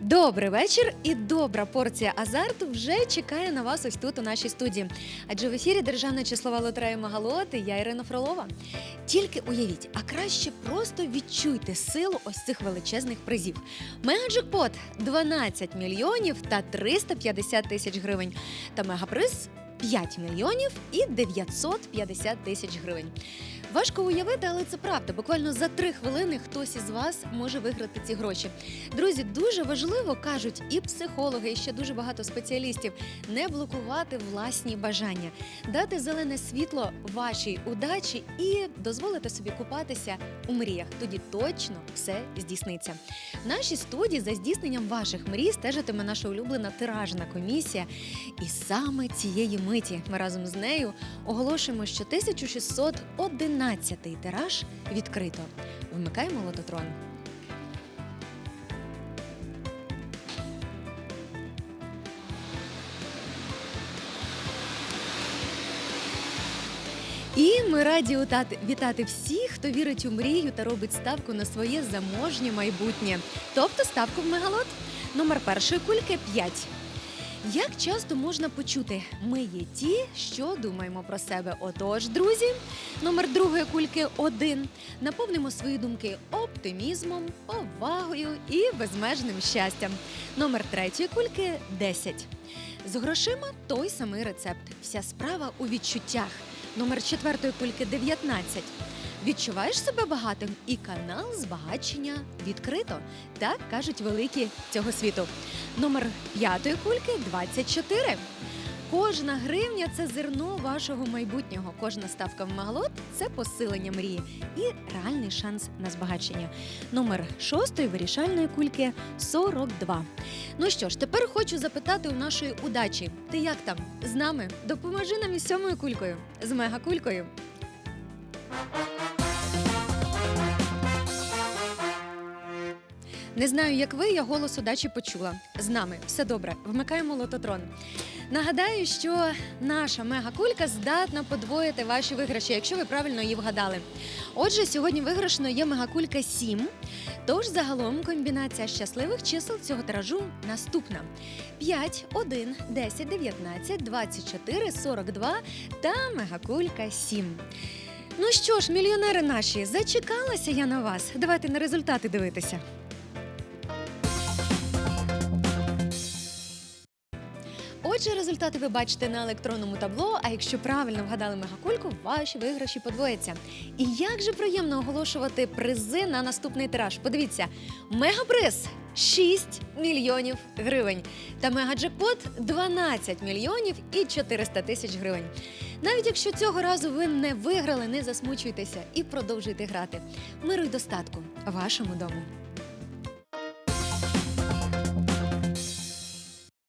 Добрий вечір і добра порція азарту вже чекає на вас ось тут у нашій студії. Адже в ефірі Державна числова лотерея Магалот і я Ірина Фролова. Тільки уявіть, а краще просто відчуйте силу ось цих величезних призів. Мегаджекпот 12 мільйонів та 350 тисяч гривень. Та мегаприз 5 мільйонів і 950 тисяч гривень. Важко уявити, але це правда. Буквально за три хвилини хтось із вас може виграти ці гроші. Друзі, дуже важливо кажуть і психологи, і ще дуже багато спеціалістів не блокувати власні бажання, дати зелене світло вашій удачі і дозволити собі купатися у мріях. Тоді точно все здійсниться. В нашій студії за здійсненням ваших мрій стежитиме наша улюблена тиражна комісія. І саме цієї миті ми разом з нею оголошуємо, що 1611 тираж відкрито. Вмикаємо лототрон. І ми раді вітати всіх, хто вірить у мрію та робить ставку на своє заможнє майбутнє. Тобто ставку в мегалот. Номер першої кульки 5. Як часто можна почути, ми є ті, що думаємо про себе. Отож, друзі, номер другої кульки 1. Наповнимо свої думки оптимізмом, повагою і безмежним щастям. Номер третьої кульки 10. З грошима той самий рецепт. Вся справа у відчуттях. Номер четвертої кульки 19. Відчуваєш себе багатим, і канал збагачення відкрито. Так кажуть великі цього світу. Номер п'ятої кульки 24. Кожна гривня це зерно вашого майбутнього. Кожна ставка в маглот це посилення мрії і реальний шанс на збагачення. Номер шостої вирішальної кульки 42. Ну що ж, тепер хочу запитати у нашої удачі. Ти як там? З нами? Допоможи нам із сьомою кулькою, з мегакулькою. Не знаю, як ви, я голос удачі почула. З нами все добре. Вмикаємо лототрон. Нагадаю, що наша мегакулька здатна подвоїти ваші виграші, якщо ви правильно її вгадали. Отже, сьогодні виграшною є мегакулька 7. Тож загалом комбінація щасливих чисел цього тиражу наступна: 5, 1, 10, 19, 24, 42 та мегакулька 7. Ну що ж, мільйонери наші, зачекалася я на вас. Давайте на результати дивитися. Отже, результати ви бачите на електронному табло. А якщо правильно вгадали мегакульку, ваші виграші подвояться. І як же приємно оголошувати призи на наступний тираж. Подивіться, мегаприз 6 мільйонів гривень. Та мегаджекпот 12 мільйонів і 400 тисяч гривень. Навіть якщо цього разу ви не виграли, не засмучуйтеся і продовжуйте грати. Миру й достатку вашому дому.